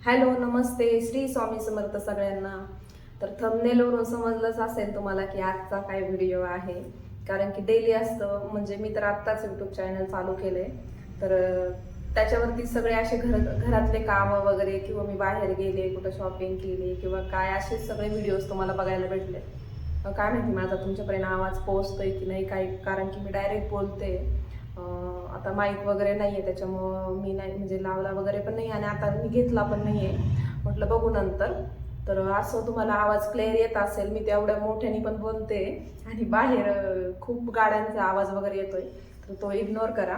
Hello नमस्ते. श्री स्वामी समर्थ सगळ्यांना. तर थंबनेलवरून समजलंच असेल तुम्हाला की आजचा काय व्हिडिओ आहे. कारण की डेली असतं म्हणजे मी तर आत्ताच यूट्यूब चॅनल चालू केले तर त्याच्यावरती सगळे असे घर घरातले कामं वगैरे किंवा मी बाहेर गेले कुठं शॉपिंग केली किंवा काय असे सगळे व्हिडिओज तुम्हाला बघायला भेटले. काय माहिती माझा तुमच्यापर्यंत आवाज पोहोचतोय की नाही काही कारण की मी डायरेक्ट बोलते आता माईक वगैरे नाही आहे त्याच्यामुळं मी नाही म्हणजे लावला वगैरे पण नाही आणि आता मी घेतला पण नाही आहे म्हटलं बघू नंतर. तर असं तुम्हाला आवाज क्लिअर येत असेल मी तेवढ्या मोठ्याने पण बोलते. आणि बाहेर खूप गाड्यांचा आवाज वगैरे येतोय. तर तो इग्नोर करा.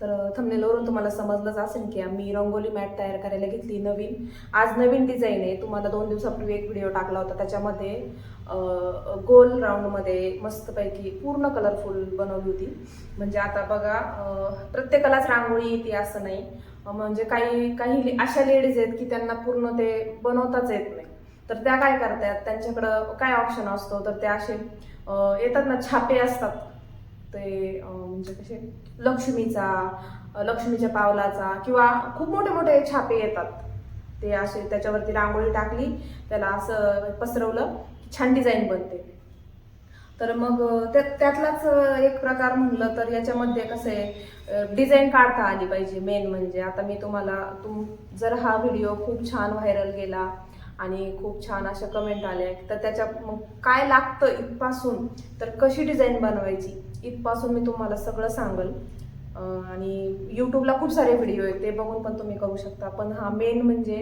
तर थंबनेलवरून तुम्हाला समजलंच असेल की आम्ही रंगोली मॅट तयार करायला घेतली नवीन. आज नवीन डिझाईन आहे. तुम्हाला दोन दिवसापूर्वी एक व्हिडिओ टाकला होता. त्याच्यामध्ये गोल राऊंडमध्ये मस्तपैकी पूर्ण कलरफुल बनवली होती. म्हणजे आता बघा प्रत्येकालाच रांगोळी येते असं नाही. म्हणजे काही काही अशा लेडीज आहेत की त्यांना पूर्ण ते बनवताच येत नाही. तर त्या काय करतात? त्यांच्याकडं काय ऑप्शन असतो? तर ते असे येतात ना छापे असतात. ते म्हणजे कसे लक्ष्मीचा लक्ष्मीच्या पावलाचा किंवा खूप मोठे मोठे छापे येतात. ते असे त्याच्यावरती रांगोळी टाकली त्याला असं पसरवलं की छान डिझाईन बनते. तर मग त्या त्यातलाच एक प्रकार म्हणलं तर याच्यामध्ये कसं आहे डिझाईन काढता आली पाहिजे मेन म्हणजे. आता मी तुम्हाला तुम जर हा व्हिडिओ खूप छान व्हायरल गेला आणि खूप छान अशा कमेंट आल्या तर त्याच्या मग काय लागतं इथपासून? तर कशी डिझाईन बनवायची? इथपासून मी तुम्हाला सगळं सांगल. आणि यूट्यूबला खूप सारे व्हिडिओ आहेत ते बघून पण तुम्ही करू शकता. पण हा मेन म्हणजे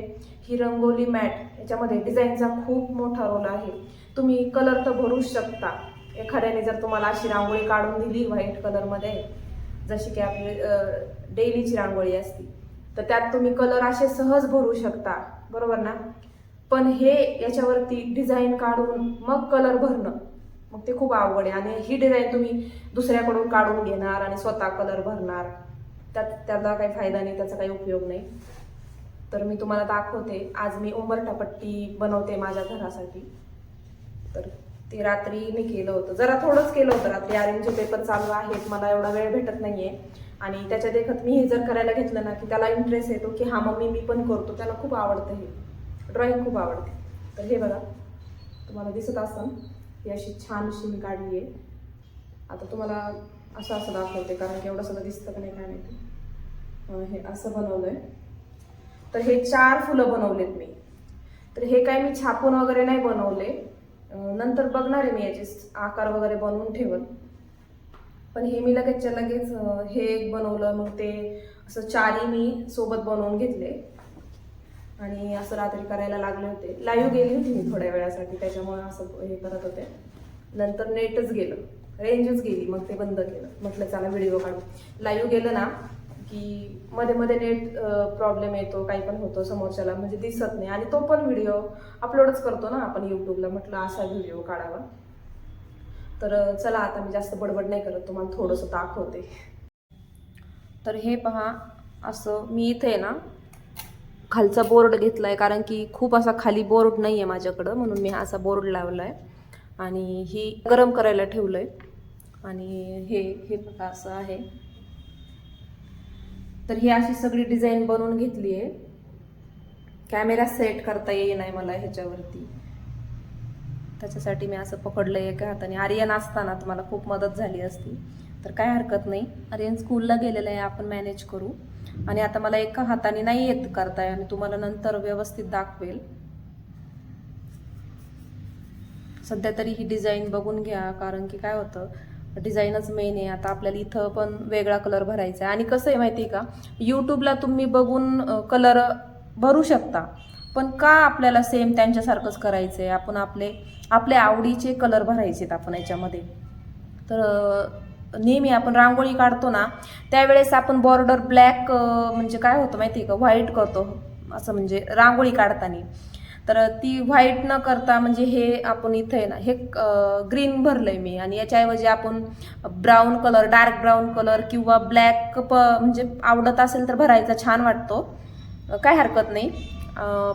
ही रंगोली मॅट याच्यामध्ये डिझाईनचा खूप मोठा रोल आहे. तुम्ही कलर तर भरूच शकता. एखाद्याने जर तुम्हाला अशी रांगोळी काढून दिली व्हाईट कलरमध्ये जशी की आपली डेलीची रांगोळी असती तर त्यात तुम्ही कलर असे सहज भरू शकता. बरोबर ना? पण हे याच्यावरती डिझाईन काढून मग कलर भरणं. मग ते खूप आवड आहे. आणि ही डिझाईन तुम्ही दुसऱ्याकडून काढून घेणार आणि स्वतः कलर भरणार. त्यात त्याला काही फायदा नाही त्याचा काही उपयोग नाही. तर मी तुम्हाला दाखवते. आज मी उंबरठापट्टी बनवते माझ्या घरासाठी. तर ते रात्री मी केलं होतं. जरा थोडंच केलं होतं. रात्री आर्यनचे पेपर चालू आहेत. मला एवढा वेळ भेटत नाहीये. आणि त्याच्या देखत मी हे जर करायला घेतलं ना की त्याला इंटरेस्ट येतो की हा मम्मी मी पण करतो. त्याला खूप आवडतं हे. ड्रॉईंग खूप आवडते. तर हे बघा तुम्हाला दिसत असन ही अशी छान अशी मी काढली आहे. आता तुम्हाला असं असं दाखवते कारण की एवढं सगळं दिसतं का नाही काय माहिती. हे असं बनवलं आहे तर हे चार फुलं बनवलेत मी. तर हे काय मी छापून वगैरे नाही बनवले. नंतर बघणार आहे मी याचे आकार वगैरे बनवून ठेवल. पण हे मी लगेचच्या लगेच हे एक बनवलं मग ते असं चारी मी सोबत बनवून घेतले. आणि असं रात्री करायला लागले होते. लाईव्ह गेली होती मी थोड्या वेळासाठी त्याच्यामुळे असं हे करत होते. नंतर नेटच गेलं. रेंजच गेली मग ते बंद केलं. म्हटलं चला व्हिडिओ काढू. लाईव्ह गेलं ना की मध्ये मध्ये नेट प्रॉब्लेम येतो काही पण होतो समोरच्याला म्हणजे दिसत नाही. आणि तो पण व्हिडिओ अपलोडच करतो ना आपण यूट्यूबला म्हटलं असा व्हिडिओ काढावा. तर चला आता मी जास्त बडबड नाही करत. तुम्हाला थोडंसं दाखवते. तर हे पहा असं मी इथे आहे ना खालचा बोर्ड घेतला आहे कारण की खूप असा खाली बोर्ड नाही आहे माझ्याकडं म्हणून मी हा असा बोर्ड लावला आहे आणि ही गरम करायला ठेवलं आहे आणि हे हे बघा असं आहे. तर ही अशी सगळी डिझाईन बनवून घेतली आहे. कॅमेरा सेट करता येई नाही मला ह्याच्यावरती. त्याच्यासाठी मी असं पकडलं एका हाताने. आर्यन असताना तर मला खूप मदत झाली असती. तर काय हरकत नाही. अरे स्कूलला गेलेलं आहे आपण मॅनेज करू. आणि आता मला एका हाताने नाही येत करताय आणि तुम्हाला नंतर व्यवस्थित दाखवेल. सध्या तरी ही डिझाईन बघून घ्या कारण की काय होतं डिझाईनच मेन आहे. आता आपल्याला इथं पण वेगळा कलर भरायचा आहे. आणि कसं आहे माहिती आहे का? यूट्यूबला तुम्ही बघून कलर भरू शकता. पण का आपल्याला सेम त्यांच्यासारखंच करायचं आहे? आपण आपले आपल्या आवडीचे कलर भरायचे आहेत आपण याच्यामध्ये. तर नेहमी आपण रांगोळी काढतो ना त्यावेळेस आपण बॉर्डर ब्लॅक म्हणजे काय होतं माहिती आहे का? व्हाईट करतो. असं म्हणजे रांगोळी काढताना. तर ती व्हाईट न करता म्हणजे हे आपण इथे आहे ना हे ग्रीन भरलंय मी. आणि याच्याऐवजी आपण brown colour dark brown colour किंवा ब्लॅक प म्हणजे आवडत असेल तर भरायचा. छान वाटतो. काय हरकत नाही.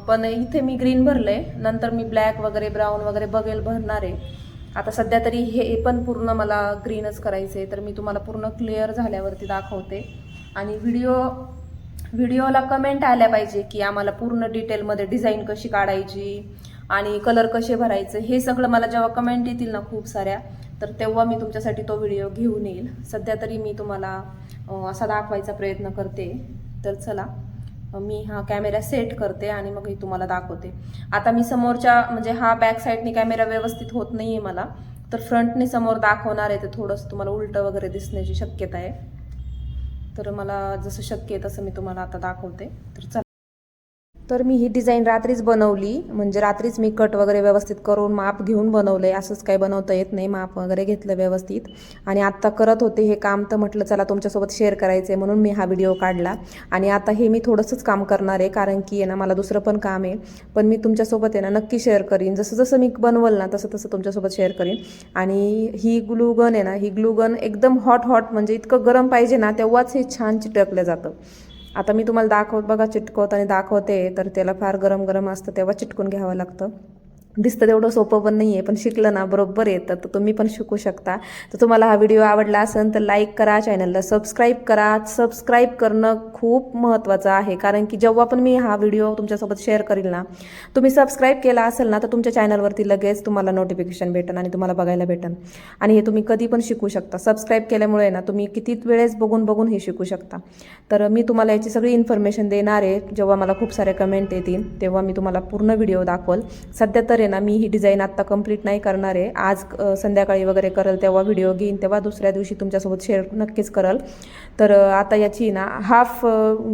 पण इथे मी ग्रीन भरलंय. नंतर मी ब्लॅक वगैरे ब्राऊन वगैरे बघेल भरणार आहे. आता सध्या तरी हे पण पूर्ण मला ग्रीनच करायचं आहे तर मी तुम्हाला पूर्ण क्लिअर झाल्यावरती दाखवते. आणि व्हिडिओ व्हिडिओला कमेंट आल्या पाहिजे की आम्हाला पूर्ण डिटेलमध्ये डिझाईन कशी काढायची आणि कलर कसे भरायचे हे सगळं मला जेव्हा कमेंट येतील ना खूप साऱ्या तर तेव्हा मी तुमच्यासाठी तो व्हिडिओ घेऊन येईल. सध्या तरी मी तुम्हाला असा दाखवायचा प्रयत्न करते. तर चला. मी हा कॅमेरा सेट करते आणि मग हे तुम्हाला दाखवते. आता मी समोरच्या म्हणजे हा बॅक साईडने कॅमेरा व्यवस्थित होत नाही आहे मला तर फ्रंटने समोर दाखवणार आहे तर थोडंसं तुम्हाला उलटं वगैरे दिसण्याची शक्यता आहे. तर मला जसं शक्य आहे तसं मी तुम्हाला आता दाखवते. तर चला. तर मी ही डिझाईन रात्रीच बनवली. म्हणजे रात्रीच मी कट वगैरे व्यवस्थित करून माप घेऊन बनवलं आहे असंच काही बनवता येत नाही. माप वगैरे घेतलं व्यवस्थित. आणि आत्ता करत होते हे काम तर म्हटलं चला तुमच्यासोबत शेअर करायचं आहे म्हणून मी हा व्हिडिओ काढला. आणि आता हे मी थोडंसंच काम करणार आहे. कारण की आहे ना मला दुसरं पण काम आहे. पण मी तुमच्यासोबत आहे ना नक्की शेअर करीन. जसं जसं मी बनवल ना तसं तसं तुमच्यासोबत शेअर करीन. आणि ही ग्लूगन आहे ना ही ग्लुगन एकदम हॉट हॉट म्हणजे इतकं गरम पाहिजे ना तेव्हाच हे छान चिटकलं जातं. आता मी तुम्हाला दाखवत बघा चिटकवत आणि दाखवते तर त्याला फार गरम गरम असतं तेव्हा चिटकून घ्यावं लागतं. दिसतं तेवढं सोपं पण नाही आहे पण शिकलं ना बरोबर येतं तर तुम्ही पण शिकू शकता. तर तुम्हाला हा व्हिडिओ आवडला असेल तर लाईक करा चॅनलला सबस्क्राईब करा. सबस्क्राईब करणं खूप महत्त्वाचं आहे कारण की जेव्हा पण मी हा व्हिडिओ तुमच्यासोबत शेअर करील ना तुम्ही सबस्क्राईब केला असेल ना तर तुमच्या चॅनलवरती लगेच तुम्हाला नोटिफिकेशन भेटेल आणि तुम्हाला बघायला भेटेल आणि हे तुम्ही कधी पण शिकू शकता. सबस्क्राईब केल्यामुळे ना तुम्ही किती वेळेस बघून बघून हे शिकू शकता. तर मी तुम्हाला याची सगळी इन्फॉर्मेशन देणार आहे. जेव्हा मला खूप सारे कमेंट येतील तेव्हा मी तुम्हाला पूर्ण व्हिडिओ दाखवल. सध्या तर आहे ना मी ही डिझाईन आत्ता कंप्लीट नाही करणार आहे. आज संध्याकाळी वगैरे करल तेव्हा व्हिडिओ घेईन तेव्हा दुसऱ्या दिवशी तुमच्यासोबत शेअर नक्कीच करल. तर आता याची ना हाफ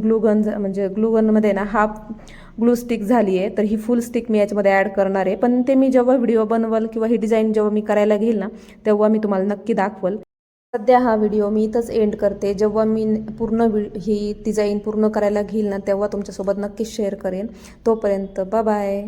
ग्लूगन म्हणजे ग्लूगनमध्ये ना हाफ ग्लू स्टिक झाली आहे. तर ही फुल स्टिक मी याच्यामध्ये ॲड करणार आहे. पण ते मी जेव्हा व्हिडिओ बनवल किंवा ही डिझाईन जेव्हा मी करायला घेईल ना तेव्हा मी तुम्हाला नक्की दाखवल. सध्या हा व्हिडिओ मी इथंच एंड करते. जेव्हा मी पूर्ण ही डिझाईन पूर्ण करायला घेईल ना तेव्हा तुमच्यासोबत नक्कीच शेअर करेन. तोपर्यंत बाय